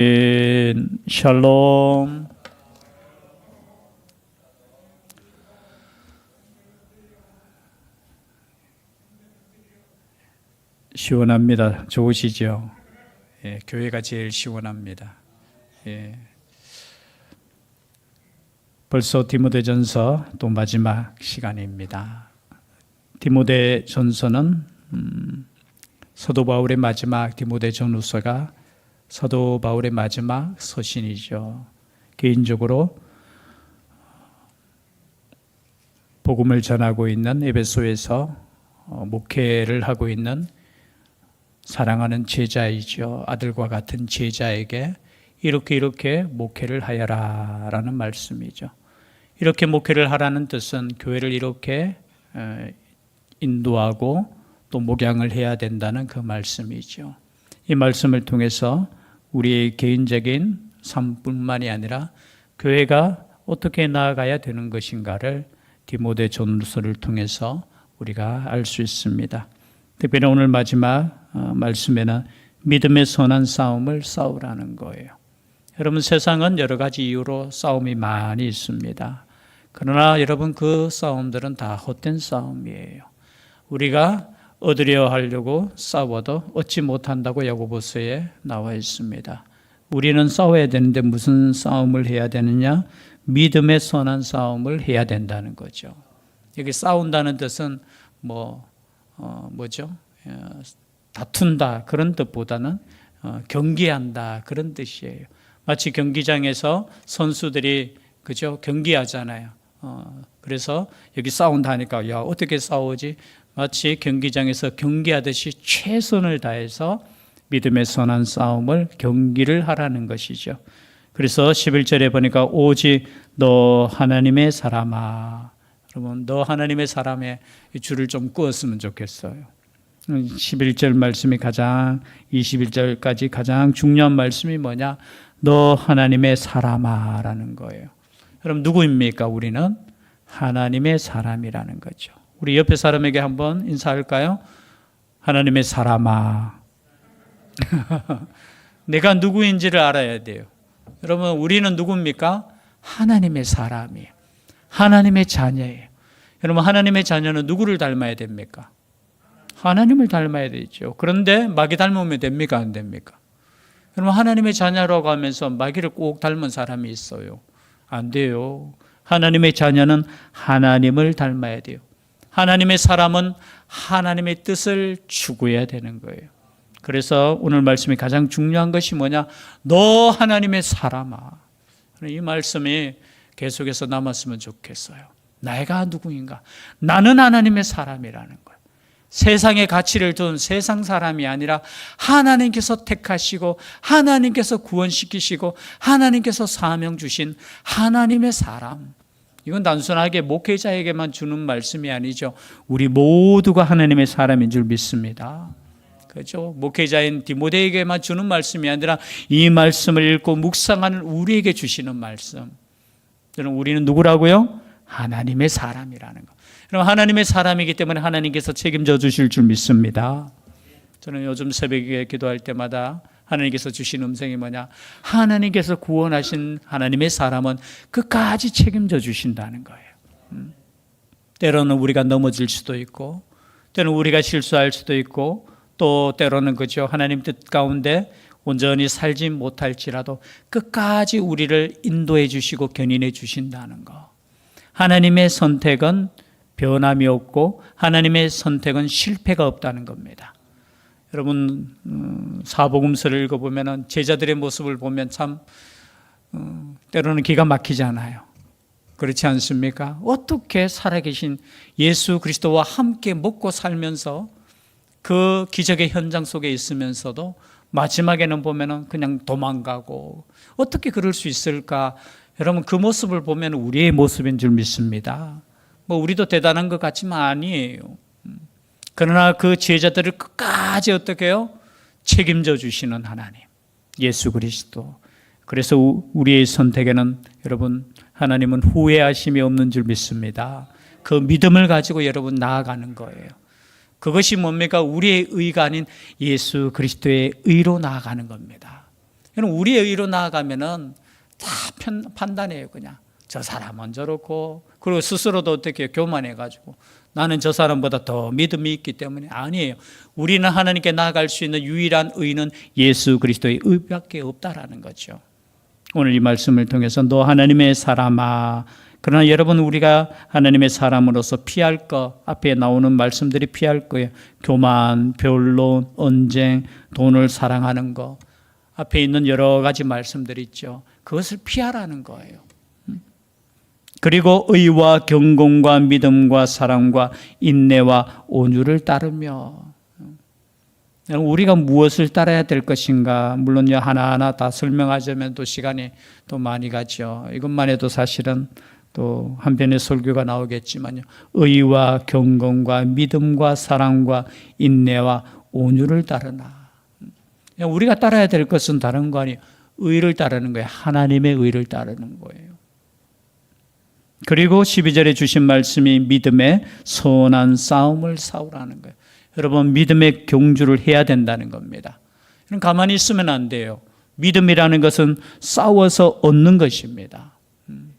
예, 샬롬. 시원합니다. 좋으시죠? 예, 교회가 제일 시원합니다. 예. 벌써 디모데전서 또 마지막 시간입니다. 디모데전서는 음, 사도 바울의 마지막 디모데전후서가 사도 바울의 마지막 서신이죠. 개인적으로 복음을 전하고 있는 에베소에서 어, 목회를 하고 있는 사랑하는 제자이죠. 아들과 같은 제자에게 이렇게 이렇게 목회를 하여라 라는 말씀이죠. 이렇게 목회를 하라는 뜻은 교회를 이렇게 에, 인도하고 또 목양을 해야 된다는 그 말씀이죠. 이 말씀을 통해서 우리의 개인적인 삶뿐만이 아니라 교회가 어떻게 나아가야 되는 것인가를 디모데 전서를 통해서 우리가 알 수 있습니다. 특별히 오늘 마지막 어, 말씀에는 믿음의 선한 싸움을 싸우라는 거예요. 여러분 세상은 여러 가지 이유로 싸움이 많이 있습니다. 그러나 여러분 그 싸움들은 다 헛된 싸움이에요. 우리가 얻으려 하려고 싸워도 얻지 못한다고 야고보서에 나와 있습니다. 우리는 싸워야 되는데 무슨 싸움을 해야 되느냐? 믿음의 선한 싸움을 해야 된다는 거죠. 여기 싸운다는 뜻은 뭐 어, 뭐죠? 어, 다툰다 그런 뜻보다는 어, 경기한다 그런 뜻이에요. 마치 경기장에서 선수들이 그죠 경기하잖아요. 어, 그래서 여기 싸운다 하니까 야 어떻게 싸우지? 마치 경기장에서 경기하듯이 최선을 다해서 믿음의 선한 싸움을 경기를 하라는 것이죠. 그래서 11절에 보니까 오직 너 하나님의 사람아. 여러분 너 하나님의 사람의 줄을 좀 끄었으면 좋겠어요. 11절 말씀이 가장 21절까지 가장 중요한 말씀이 뭐냐? 너 하나님의 사람아라는 거예요. 여러분 누구입니까? 우리는 하나님의 사람이라는 거죠. 우리 옆에 사람에게 한번 인사할까요? 하나님의 사람아. 내가 누구인지를 알아야 돼요. 여러분, 우리는 누굽니까? 하나님의 사람이에요. 하나님의 자녀예요. 여러분, 하나님의 자녀는 누구를 닮아야 됩니까? 하나님을 닮아야 되죠. 그런데 마귀 닮으면 됩니까? 안 됩니까? 여러분, 하나님의 자녀라고 하면서 마귀를 꼭 닮은 사람이 있어요. 안 돼요. 하나님의 자녀는 하나님을 닮아야 돼요. 하나님의 사람은 하나님의 뜻을 추구해야 되는 거예요. 그래서 오늘 말씀이 가장 중요한 것이 뭐냐? 너 하나님의 사람아. 이 말씀이 계속해서 남았으면 좋겠어요. 내가 누구인가? 나는 하나님의 사람이라는 거예요. 세상의 가치를 둔 세상 사람이 아니라 하나님께서 택하시고 하나님께서 구원시키시고 하나님께서 사명 주신 하나님의 사람. 이건 단순하게 목회자에게만 주는 말씀이 아니죠. 우리 모두가 하나님의 사람인 줄 믿습니다. 그렇죠? 목회자인 디모데에게만 주는 말씀이 아니라 이 말씀을 읽고 묵상하는 우리에게 주시는 말씀. 저는 우리는 누구라고요? 하나님의 사람이라는 거. 그럼 하나님의 사람이기 때문에 하나님께서 책임져 주실 줄 믿습니다. 저는 요즘 새벽에 기도할 때마다 하나님께서 주신 음성이 뭐냐? 하나님께서 구원하신 하나님의 사람은 끝까지 책임져 주신다는 거예요. 음. 때로는 우리가 넘어질 수도 있고, 때로는 우리가 실수할 수도 있고, 또 때로는 그죠. 하나님 뜻 가운데 온전히 살지 못할지라도 끝까지 우리를 인도해 주시고 견인해 주신다는 거. 하나님의 선택은 변함이 없고 하나님의 선택은 실패가 없다는 겁니다. 여러분 음, 사복음서를 읽어보면 제자들의 모습을 보면 참 음, 때로는 기가 막히잖아요. 그렇지 않습니까? 어떻게 살아계신 예수 그리스도와 함께 먹고 살면서 그 기적의 현장 속에 있으면서도 마지막에는 보면은 그냥 도망가고 어떻게 그럴 수 있을까? 여러분 그 모습을 보면 우리의 모습인 줄 믿습니다. 뭐 우리도 대단한 것 같지만 아니에요. 그러나 그 제자들을 끝까지 어떻게 해요? 책임져 주시는 하나님. 예수 그리스도. 그래서 우리의 선택에는 여러분 하나님은 후회하심이 없는 줄 믿습니다. 그 믿음을 가지고 여러분 나아가는 거예요. 그것이 뭡니까? 우리의 의가 아닌 예수 그리스도의 의로 나아가는 겁니다. 그럼 우리의 의로 나아가면은 다 편, 판단해요, 그냥. 저 사람은 저렇고, 그리고 스스로도 어떻게 교만해가지고, 나는 저 사람보다 더 믿음이 있기 때문에 아니에요. 우리는 하나님께 나아갈 수 있는 유일한 의는 예수 그리스도의 의밖에 없다라는 거죠. 오늘 이 말씀을 통해서 너 하나님의 사람아. 그러나 여러분 우리가 하나님의 사람으로서 피할 거 앞에 나오는 말씀들이 피할 거예요. 교만, 변론, 언쟁, 돈을 사랑하는 거 앞에 있는 여러 가지 말씀들이 있죠. 그것을 피하라는 거예요. 그리고 의와 경공과 믿음과 사랑과 인내와 온유를 따르며 우리가 무엇을 따라야 될 것인가 물론 하나하나 다 설명하자면 또 시간이 또 많이 가죠. 이것만 해도 사실은 또 한편의 설교가 나오겠지만요. 의와 경건과 믿음과 사랑과 인내와 온유를 따르나. 우리가 따라야 될 것은 다른 거 아니에요. 의를 따르는 거예요. 하나님의 의를 따르는 거예요. 그리고 12절에 주신 말씀이 믿음의 선한 싸움을 싸우라는 거예요. 여러분, 믿음의 경주를 해야 된다는 겁니다. 가만히 있으면 안 돼요. 믿음이라는 것은 싸워서 얻는 것입니다. 음.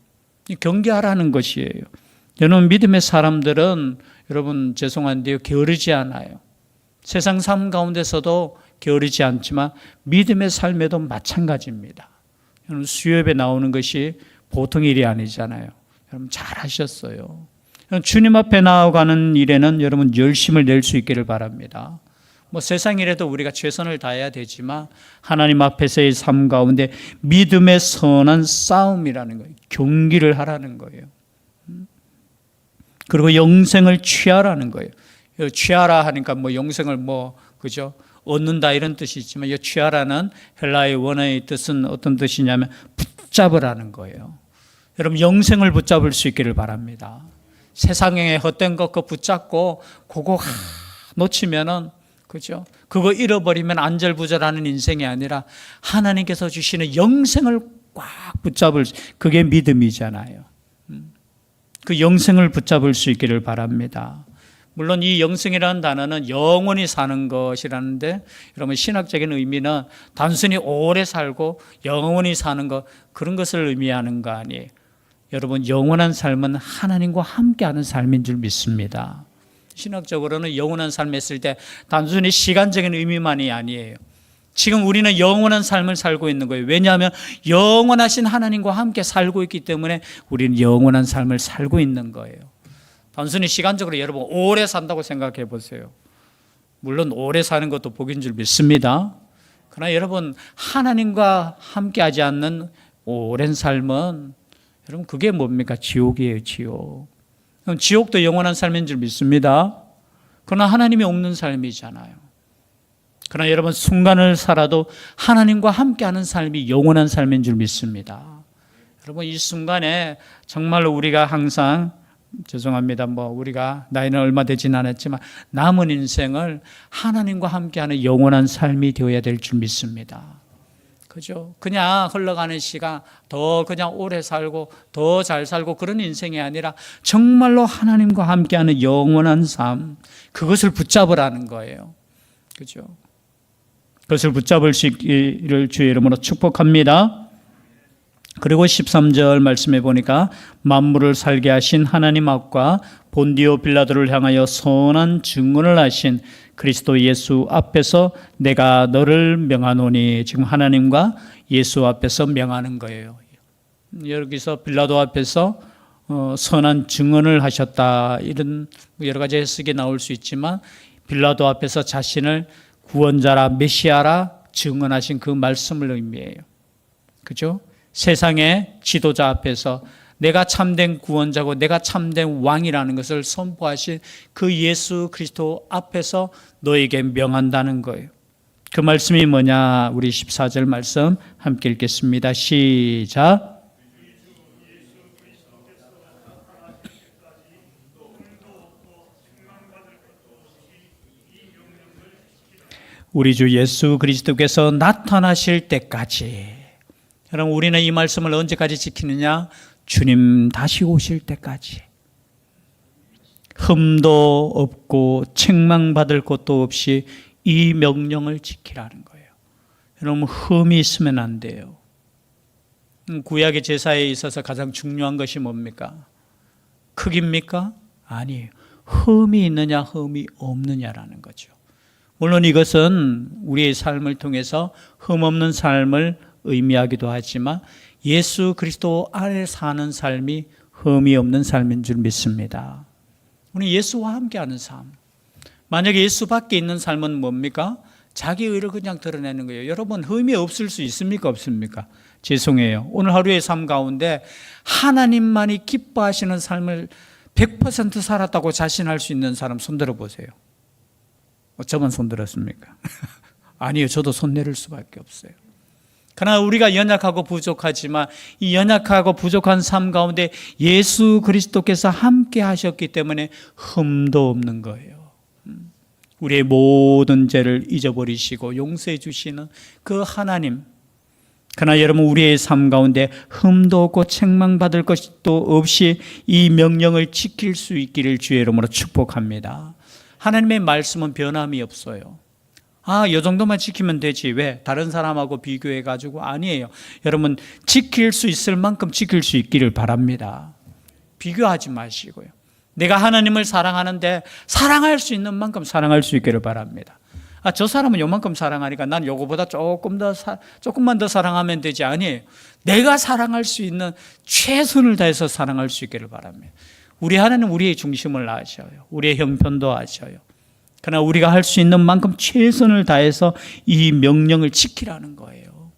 경계하라는 것이에요. 여러분, 믿음의 사람들은 여러분, 죄송한데요. 게으르지 않아요. 세상 삶 가운데서도 게으르지 않지만 믿음의 삶에도 마찬가지입니다. 여러분, 수협에 나오는 것이 보통 일이 아니잖아요. 여러분 잘 하셨어요. 주님 앞에 나아가는 일에는 여러분 열심을 낼 수 있기를 바랍니다. 뭐 세상 일에도 우리가 최선을 다해야 되지만 하나님 앞에서의 삶 가운데 믿음의 선한 싸움이라는 거예요. 경기를 하라는 거예요. 그리고 영생을 취하라는 거예요. 취하라 하니까 뭐 영생을 뭐 그죠? 얻는다 이런 뜻이 있지만 이 취하라는 헬라의 원어의 뜻은 어떤 뜻이냐면 붙잡으라는 거예요. 여러분 영생을 붙잡을 수 있기를 바랍니다. 세상의 헛된 것 그 붙잡고 그거 놓치면은 그죠? 그거 잃어버리면 안절부절하는 인생이 아니라 하나님께서 주시는 영생을 꽉 붙잡을 그게 믿음이잖아요. 음. 그 영생을 붙잡을 수 있기를 바랍니다. 물론 이 영생이라는 단어는 영원히 사는 것이라는데 여러분 신학적인 의미는 단순히 오래 살고 영원히 사는 것 그런 것을 의미하는 거 아니에요. 여러분 영원한 삶은 하나님과 함께하는 삶인 줄 믿습니다. 신학적으로는 영원한 삶 했을 때 단순히 시간적인 의미만이 아니에요. 지금 우리는 영원한 삶을 살고 있는 거예요. 왜냐하면 영원하신 하나님과 함께 살고 있기 때문에 우리는 영원한 삶을 살고 있는 거예요. 단순히 시간적으로 여러분 오래 산다고 생각해 보세요. 물론 오래 사는 것도 복인 줄 믿습니다. 그러나 여러분 하나님과 함께하지 않는 오랜 삶은 여러분 그게 뭡니까? 지옥이에요, 지옥. 그럼 지옥도 영원한 삶인 줄 믿습니다. 그러나 하나님이 없는 삶이잖아요. 그러나 여러분 순간을 살아도 하나님과 함께하는 삶이 영원한 삶인 줄 믿습니다. 여러분 이 순간에 정말로 우리가 항상 죄송합니다. 뭐 우리가 나이는 얼마 되진 않았지만 남은 인생을 하나님과 함께하는 영원한 삶이 되어야 될 줄 믿습니다. 그죠? 그냥 흘러가는 시간 더 그냥 오래 살고 더 잘 살고 그런 인생이 아니라 정말로 하나님과 함께하는 영원한 삶 그것을 붙잡으라는 거예요. 그죠? 그것을 붙잡을 수 있기를 주의 이름으로 축복합니다. 그리고 13절 말씀해 보니까 만물을 살게 하신 하나님 앞과 본디오 빌라도를 향하여 선한 증언을 하신 그리스도 예수 앞에서 내가 너를 명하노니 지금 하나님과 예수 앞에서 명하는 거예요. 여기서 빌라도 앞에서 어, 선한 증언을 하셨다 이런 여러 가지 해석이 나올 수 있지만 빌라도 앞에서 자신을 구원자라 메시아라 증언하신 그 말씀을 의미해요. 그죠? 세상의 지도자 앞에서 내가 참된 구원자고 내가 참된 왕이라는 것을 선포하신 그 예수 그리스도 앞에서 너에게 명한다는 거예요. 그 말씀이 뭐냐? 우리 14절 말씀 함께 읽겠습니다. 시작. 우리 주 예수 그리스도께서 나타나실 때까지 여러분 우리는 이 말씀을 언제까지 지키느냐? 주님 다시 오실 때까지 흠도 없고 책망받을 것도 없이 이 명령을 지키라는 거예요. 여러분 흠이 있으면 안 돼요. 음, 구약의 제사에 있어서 가장 중요한 것이 뭡니까? 크기입니까? 아니에요. 흠이 있느냐, 흠이 없느냐라는 거죠. 물론 이것은 우리의 삶을 통해서 흠 없는 삶을 의미하기도 하지만 예수 그리스도 안에 사는 삶이 흠이 없는 삶인 줄 믿습니다. 우리 예수와 함께하는 삶. 만약에 예수 밖에 있는 삶은 뭡니까? 자기 의를 그냥 드러내는 거예요. 여러분 흠이 없을 수 있습니까? 없습니까? 죄송해요. 오늘 하루의 삶 가운데 하나님만이 기뻐하시는 삶을 100% 살았다고 자신할 수 있는 사람 손들어 보세요. 어쩌면 손들었습니까? 아니요. 저도 손 내릴 수밖에 없어요. 그러나 우리가 연약하고 부족하지만 이 연약하고 부족한 삶 가운데 예수 그리스도께서 함께 하셨기 때문에 흠도 없는 거예요. 음. 우리의 모든 죄를 잊어버리시고 용서해 주시는 그 하나님. 그러나 여러분 우리의 삶 가운데 흠도 없고 책망받을 것도 없이 이 명령을 지킬 수 있기를 주의 이름으로 축복합니다. 하나님의 말씀은 변함이 없어요. 아, 이 정도만 지키면 되지. 왜? 다른 사람하고 비교해 가지고 아니에요. 여러분 지킬 수 있을 만큼 지킬 수 있기를 바랍니다. 비교하지 마시고요. 내가 하나님을 사랑하는데 사랑할 수 있는 만큼 사랑할 수 있기를 바랍니다. 아, 저 사람은 요만큼 사랑하니까 난 요거보다 조금 더 사, 조금만 더 사랑하면 되지 아니에요. 내가 사랑할 수 있는 최선을 다해서 사랑할 수 있기를 바랍니다. 우리 하나님 우리의 중심을 아셔요. 우리의 형편도 아셔요. 그러나 우리가 할 수 있는 만큼 최선을 다해서 이 명령을 지키라는 거예요.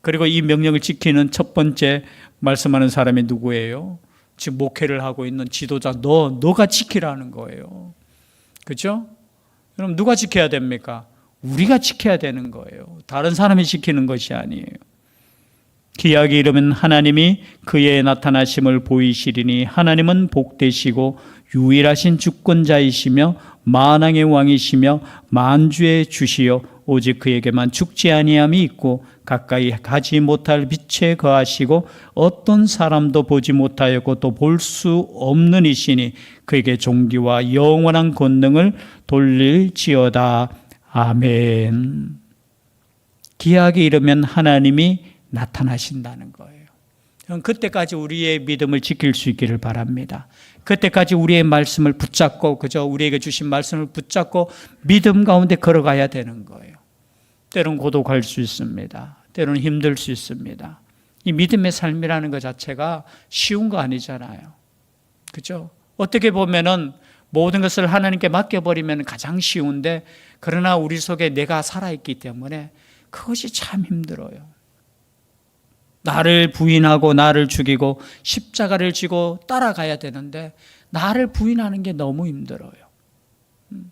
그리고 이 명령을 지키는 첫 번째 말씀하는 사람이 누구예요? 지금 목회를 하고 있는 지도자 너 너가 지키라는 거예요. 그렇죠? 그럼 누가 지켜야 됩니까? 우리가 지켜야 되는 거예요. 다른 사람이 지키는 것이 아니에요. 기약이 이르면 하나님이 그의 나타나심을 보이시리니 하나님은 복되시고 유일하신 주권자이시며 만왕의 왕이시며 만주의 주시요 오직 그에게만 죽지 아니함이 있고 가까이 가지 못할 빛에 거하시고 어떤 사람도 보지 못하였고 또 볼 수 없는 이시니 그에게 종기와 영원한 권능을 돌릴지어다 아멘. 기약이 이르면 하나님이 나타나신다는 거예요. 그때까지 우리의 믿음을 지킬 수 있기를 바랍니다. 그때까지 우리의 말씀을 붙잡고 그저 우리에게 주신 말씀을 붙잡고 믿음 가운데 걸어가야 되는 거예요. 때로는 고독할 수 있습니다. 때로는 힘들 수 있습니다. 이 믿음의 삶이라는 것 자체가 쉬운 거 아니잖아요. 그죠? 어떻게 보면은 모든 것을 하나님께 맡겨버리면 가장 쉬운데 그러나 우리 속에 내가 살아있기 때문에 그것이 참 힘들어요. 나를 부인하고 나를 죽이고 십자가를 지고 따라가야 되는데 나를 부인하는 게 너무 힘들어요. 음.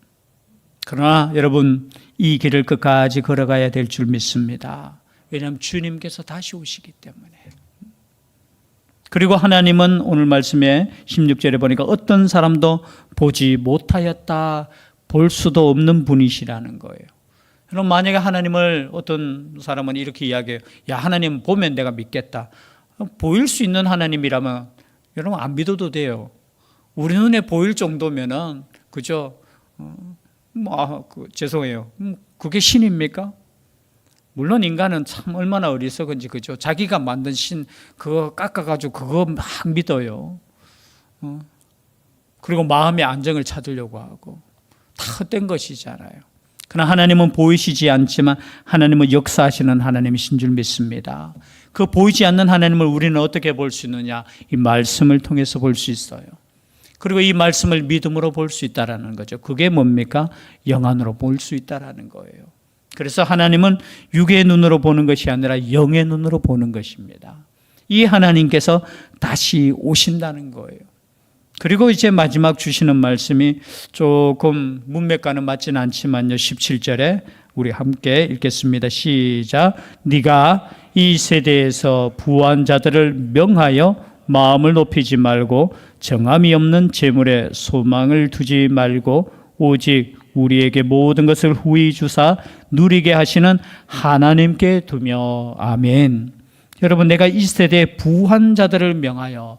그러나 여러분 이 길을 끝까지 걸어가야 될 줄 믿습니다. 왜냐하면 주님께서 다시 오시기 때문에. 그리고 하나님은 오늘 말씀에 16절에 보니까 어떤 사람도 보지 못하였다 볼 수도 없는 분이시라는 거예요. 그럼 만약에 하나님을 어떤 사람은 이렇게 이야기해요. 야, 하나님 보면 내가 믿겠다. 보일 수 있는 하나님이라면 여러분 안 믿어도 돼요. 우리 눈에 보일 정도면은 그죠? 어, 뭐 아, 그, 죄송해요. 음, 그게 신입니까? 물론 인간은 참 얼마나 어리석은지 그죠? 자기가 만든 신 그거 깎아가지고 그거 막 믿어요. 어? 그리고 마음의 안정을 찾으려고 하고 다 헛된 것이잖아요. 그러나 하나님은 보이시지 않지만 하나님은 역사하시는 하나님이신 줄 믿습니다. 그 보이지 않는 하나님을 우리는 어떻게 볼 수 있느냐? 이 말씀을 통해서 볼 수 있어요. 그리고 이 말씀을 믿음으로 볼 수 있다라는 거죠. 그게 뭡니까? 영안으로 볼 수 있다라는 거예요. 그래서 하나님은 육의 눈으로 보는 것이 아니라 영의 눈으로 보는 것입니다. 이 하나님께서 다시 오신다는 거예요. 그리고 이제 마지막 주시는 말씀이 조금 문맥과는 맞지는 않지만요. 17절에 우리 함께 읽겠습니다. 시작. 네가 이 세대에서 부한 자들을 명하여 마음을 높이지 말고 정함이 없는 재물에 소망을 두지 말고 오직 우리에게 모든 것을 후히 주사 누리게 하시는 하나님께 두며 아멘. 여러분 내가 이 세대의 부한 자들을 명하여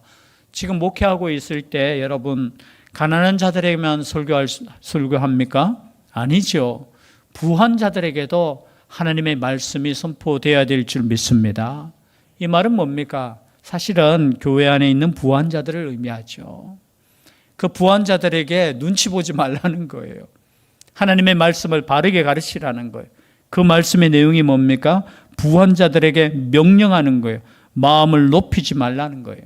지금 목회하고 있을 때 여러분 가난한 자들에게만 설교할 설교합니까? 아니죠. 부한 자들에게도 하나님의 말씀이 선포되어야 될 줄 믿습니다. 이 말은 뭡니까? 사실은 교회 안에 있는 부한 자들을 의미하죠. 그 부한 자들에게 눈치 보지 말라는 거예요. 하나님의 말씀을 바르게 가르치라는 거예요. 그 말씀의 내용이 뭡니까? 부한 자들에게 명령하는 거예요. 마음을 높이지 말라는 거예요.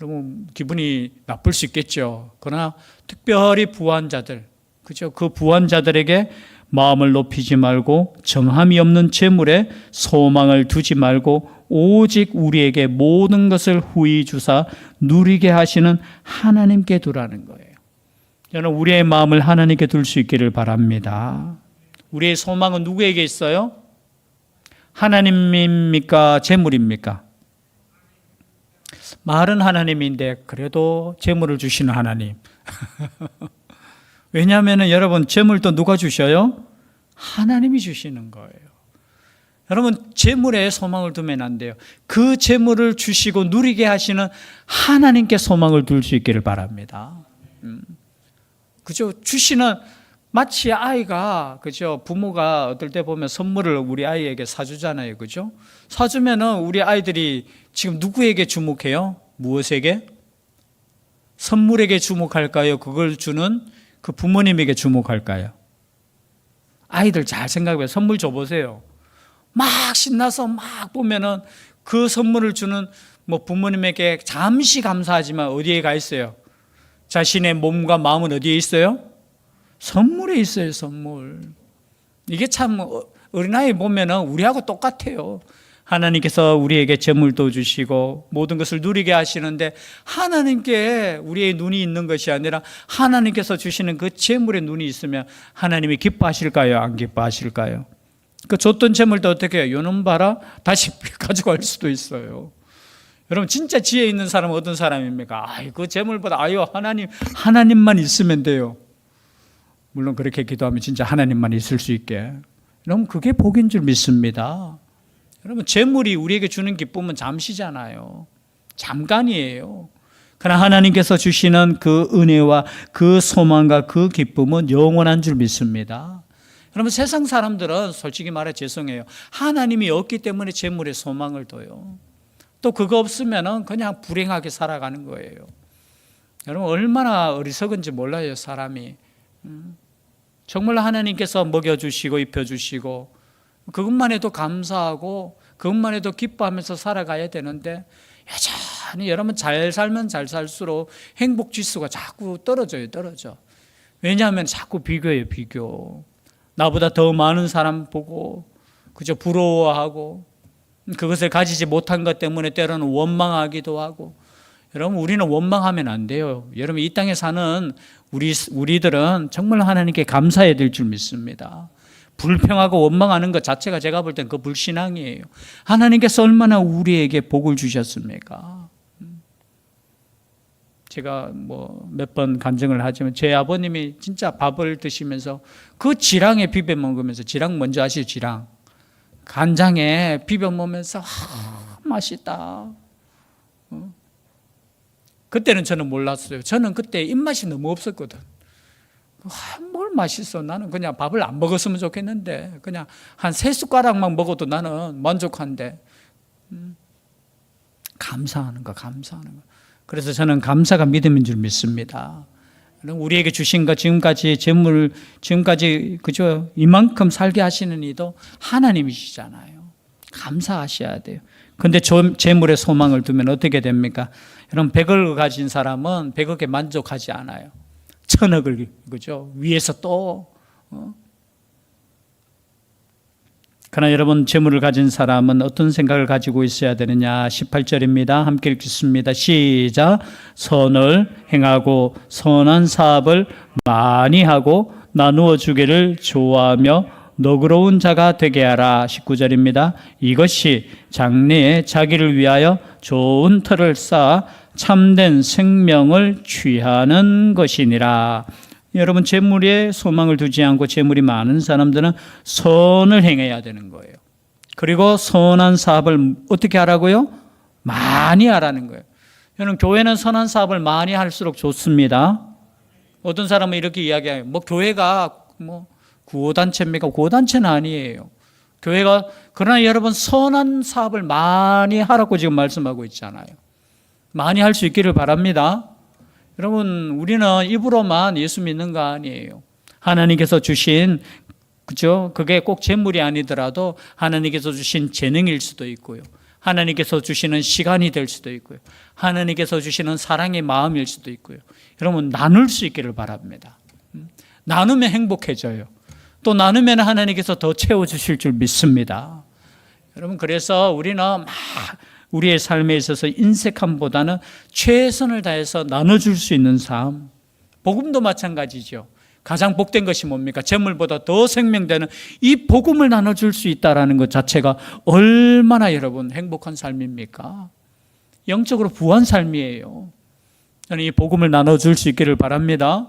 여러분 기분이 나쁠 수 있겠죠. 그러나 특별히 부한자들, 그죠? 그 부한자들에게 마음을 높이지 말고 정함이 없는 재물에 소망을 두지 말고 오직 우리에게 모든 것을 후히 주사 누리게 하시는 하나님께 두라는 거예요. 저는 우리의 마음을 하나님께 둘 수 있기를 바랍니다. 우리의 소망은 누구에게 있어요? 하나님입니까? 재물입니까? 말은 하나님인데 그래도 재물을 주시는 하나님. 왜냐하면 여러분 재물도 누가 주셔요? 하나님이 주시는 거예요. 여러분 재물에 소망을 두면 안 돼요. 그 재물을 주시고 누리게 하시는 하나님께 소망을 둘 수 있기를 바랍니다. 음. 그죠? 주시는 마치 아이가 그죠? 부모가 어떨 때 보면 선물을 우리 아이에게 사주잖아요, 그죠? 사주면은 우리 아이들이 지금 누구에게 주목해요? 무엇에게? 선물에게 주목할까요? 그걸 주는 그 부모님에게 주목할까요? 아이들 잘 생각해 선물 줘보세요. 막 신나서 막 보면은 그 선물을 주는 뭐 부모님에게 잠시 감사하지만 어디에 가 있어요? 자신의 몸과 마음은 어디에 있어요? 선물에 있어요, 선물. 이게 참 어린아이 보면은 우리하고 똑같아요. 하나님께서 우리에게 재물도 주시고 모든 것을 누리게 하시는데 하나님께 우리의 눈이 있는 것이 아니라 하나님께서 주시는 그 재물에 눈이 있으면 하나님이 기뻐하실까요? 안 기뻐하실까요? 그 줬던 재물도 어떻게 해요? 요놈 봐라 다시 가져갈 수도 있어요. 여러분 진짜 지혜 있는 사람은 어떤 사람입니까? 아이 그 재물보다 아유 하나님 하나님만 있으면 돼요. 물론 그렇게 기도하면 진짜 하나님만 있을 수 있게. 여러분 그게 복인 줄 믿습니다. 여러분 재물이 우리에게 주는 기쁨은 잠시잖아요. 잠깐이에요. 그러나 하나님께서 주시는 그 은혜와 그 소망과 그 기쁨은 영원한 줄 믿습니다. 여러분 세상 사람들은 솔직히 말해 죄송해요. 하나님이 없기 때문에 재물에 소망을 둬요. 또 그거 없으면은 그냥 불행하게 살아가는 거예요. 여러분 얼마나 어리석은지 몰라요 사람이. 음. 정말 하나님께서 먹여주시고 입혀주시고 그것만 해도 감사하고 그것만 해도 기뻐하면서 살아가야 되는데 여전히 여러분 잘 살면 잘 살수록 행복 지수가 자꾸 떨어져요 떨어져. 왜냐하면 자꾸 비교해요 비교. 나보다 더 많은 사람 보고 그저 부러워하고 그것을 가지지 못한 것 때문에 때로는 원망하기도 하고. 여러분 우리는 원망하면 안 돼요. 여러분 이 땅에 사는 우리 우리들은 정말 하나님께 감사해야 될 줄 믿습니다. 불평하고 원망하는 것 자체가 제가 볼 땐 그 불신앙이에요. 하나님께서 얼마나 우리에게 복을 주셨습니까? 제가 뭐 몇 번 간증을 하지만 제 아버님이 진짜 밥을 드시면서 그 지랑에 비벼 먹으면서 지랑 먼저 아시죠? 지랑 간장에 비벼 먹으면서 아, 맛있다. 어? 그때는 저는 몰랐어요. 저는 그때 입맛이 너무 없었거든. 아, 뭘 맛있어. 나는 그냥 밥을 안 먹었으면 좋겠는데, 그냥 한 세 숟가락만 먹어도 나는 만족한데, 음, 감사하는 거, 감사하는 거. 그래서 저는 감사가 믿음인 줄 믿습니다. 우리에게 주신 것 지금까지 재물 지금까지 그죠 이만큼 살게 하시는 이도 하나님이시잖아요. 감사하셔야 돼요. 근데 재물에 소망을 두면 어떻게 됩니까? 여러분 100억을 가진 사람은 100억에 만족하지 않아요. 천억을 그죠? 위에서 또 어? 그러나 여러분 재물을 가진 사람은 어떤 생각을 가지고 있어야 되느냐 18절입니다. 함께 읽겠습니다. 시작 선을 행하고 선한 사업을 많이 하고 나누어 주기를 좋아하며 너그러운 자가 되게 하라 19절입니다. 이것이 장래에 자기를 위하여 좋은 터를 쌓아 참된 생명을 취하는 것이니라. 여러분 재물에 소망을 두지 않고 재물이 많은 사람들은 선을 행해야 되는 거예요. 그리고 선한 사업을 어떻게 하라고요? 많이 하라는 거예요. 여러분 교회는 선한 사업을 많이 할수록 좋습니다. 어떤 사람은 이렇게 이야기해요. 뭐 교회가 뭐 구호단체입니까? 구호단체는 아니에요. 교회가 그러나 여러분 선한 사업을 많이 하라고 지금 말씀하고 있잖아요. 많이 할 수 있기를 바랍니다. 여러분 우리는 입으로만 예수 믿는 거 아니에요. 하나님께서 주신 그죠? 그게 꼭 재물이 아니더라도 하나님께서 주신 재능일 수도 있고요. 하나님께서 주시는 시간이 될 수도 있고요. 하나님께서 주시는 사랑의 마음일 수도 있고요. 여러분 나눌 수 있기를 바랍니다. 음? 나누면 행복해져요. 또 나누면 하나님께서 더 채워 주실 줄 믿습니다. 여러분 그래서 우리는 막 우리의 삶에 있어서 인색함보다는 최선을 다해서 나눠줄 수 있는 삶. 복음도 마찬가지죠. 가장 복된 것이 뭡니까? 재물보다 더 생명되는 이 복음을 나눠줄 수 있다라는 것 자체가 얼마나 여러분 행복한 삶입니까? 영적으로 부한 삶이에요. 저는 이 복음을 나눠줄 수 있기를 바랍니다.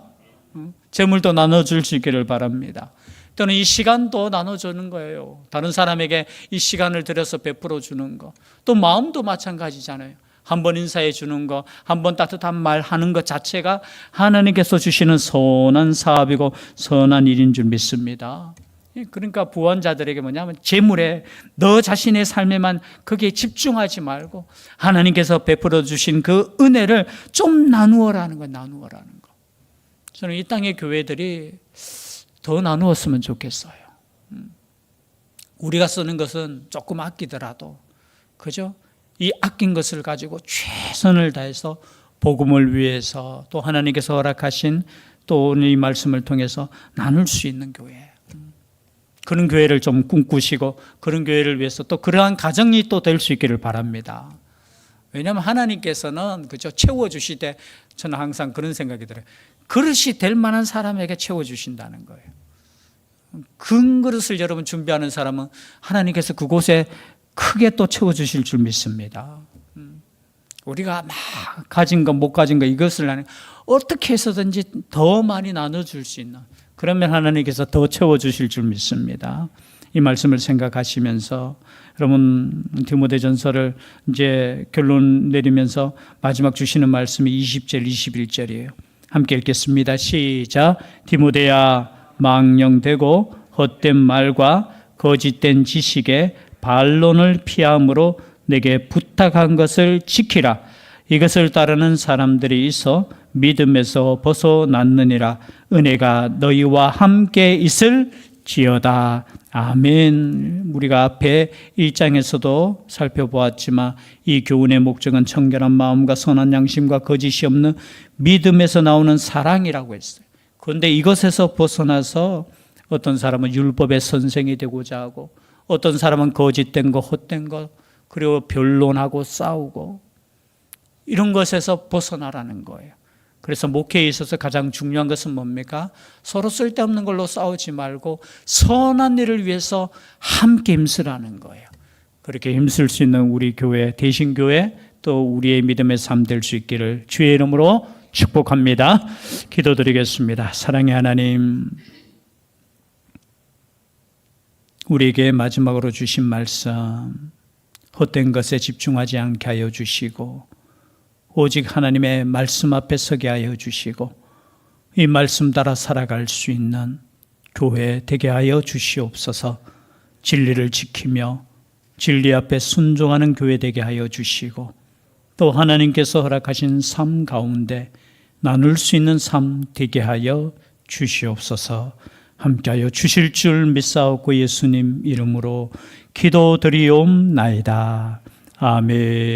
음, 재물도 나눠줄 수 있기를 바랍니다. 또는 이 시간도 나눠주는 거예요. 다른 사람에게 이 시간을 들여서 베풀어 주는 거. 또 마음도 마찬가지잖아요. 한 번 인사해 주는 거, 한 번 따뜻한 말 하는 것 자체가 하나님께서 주시는 선한 사업이고 선한 일인 줄 믿습니다. 예, 그러니까 부원자들에게 뭐냐면 재물에 너 자신의 삶에만 거기에 집중하지 말고 하나님께서 베풀어 주신 그 은혜를 좀 나누어라는 거, 나누어라는 거. 저는 이 땅의 교회들이 더 나누었으면 좋겠어요. 음. 우리가 쓰는 것은 조금 아끼더라도, 그죠? 이 아낀 것을 가지고 최선을 다해서 복음을 위해서 또 하나님께서 허락하신 또 오늘 이 말씀을 통해서 나눌 수 있는 교회. 음. 그런 교회를 좀 꿈꾸시고 그런 교회를 위해서 또 그러한 가정이 또 될 수 있기를 바랍니다. 왜냐하면 하나님께서는 그죠 채워주시되 저는 항상 그런 생각이 들어요. 그릇이 될 만한 사람에게 채워주신다는 거예요. 큰 그릇을 여러분 준비하는 사람은 하나님께서 그곳에 크게 또 채워주실 줄 믿습니다. 음. 우리가 막 가진 거, 못 가진 거 이것을 나는 어떻게 해서든지 더 많이 나눠줄 수 있는 그러면 하나님께서 더 채워주실 줄 믿습니다. 이 말씀을 생각하시면서 여러분 디모데 전서를 이제 결론 내리면서 마지막 주시는 말씀이 20절 21절이에요. 함께 읽겠습니다. 시작. 디모데야 망령되고 헛된 말과 거짓된 지식에 반론을 피함으로 내게 부탁한 것을 지키라. 이것을 따르는 사람들이 있어 믿음에서 벗어났느니라. 은혜가 너희와 함께 있을 지어다. 아멘. 우리가 앞에 1장에서도 살펴보았지만 이 교훈의 목적은 청결한 마음과 선한 양심과 거짓이 없는 믿음에서 나오는 사랑이라고 했어요. 그런데 이것에서 벗어나서 어떤 사람은 율법의 선생이 되고자 하고 어떤 사람은 거짓된 거, 헛된 거, 그리고 변론하고 싸우고 이런 것에서 벗어나라는 거예요. 그래서 목회에 있어서 가장 중요한 것은 뭡니까? 서로 쓸데없는 걸로 싸우지 말고 선한 일을 위해서 함께 힘쓰라는 거예요. 그렇게 힘쓸 수 있는 우리 교회, 대신교회, 또 우리의 믿음의 삶 될 수 있기를 주의 이름으로 축복합니다. 기도드리겠습니다. 사랑의 하나님, 우리에게 마지막으로 주신 말씀, 헛된 것에 집중하지 않게 하여 주시고, 오직 하나님의 말씀 앞에 서게 하여 주시고, 이 말씀 따라 살아갈 수 있는 교회 되게 하여 주시옵소서, 진리를 지키며 진리 앞에 순종하는 교회 되게 하여 주시고, 또 하나님께서 허락하신 삶 가운데 나눌 수 있는 삶 되게 하여 주시옵소서. 함께하여 주실 줄 믿사옵고 예수님 이름으로 기도드리옵나이다. 아멘.